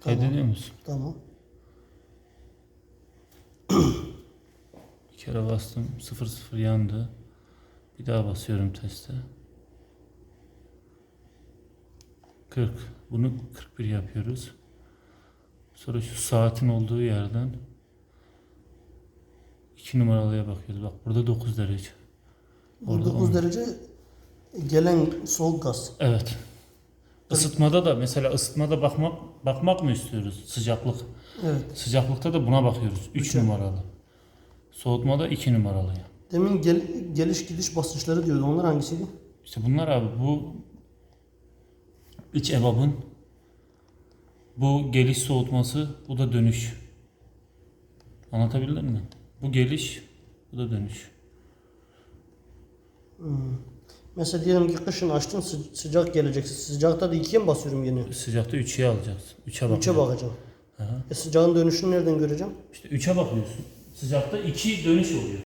Kaydediyor musun? Tamam. Bir kere bastım 00 yandı. Bir daha basıyorum teste. 40. Bunu 41 yapıyoruz. Sonra şu saatin olduğu yerden 2 numaralıya bakıyoruz. Bak burada 9 derece. Orada 9 on. derece gelen soğuk gaz. Evet. Isıtmada da mesela ısıtmada bakmak bakmak mı istiyoruz sıcaklık? Evet. Sıcaklıkta da buna bakıyoruz. 3 Üçe. numaralı. Soğutmada 2 numaralı. Demin gel, geliş gidiş basınçları diyordu. Onlar hangisiydi? İşte bunlar abi bu iç ebabın bu geliş soğutması bu da dönüş. Anlatabildim mi? Bu geliş bu da dönüş. Mesela diyelim ki kışın açtın sı- sıcak gelecek. Sıcakta da ikiye mi basıyorum yine? Sıcakta 3'e alacaksın. 3'e bak. Üçe bakacağım. Aha. E sıcağın dönüşünü nereden göreceğim? İşte 3'e bakıyorsun. Sıcakta 2 dönüş oluyor.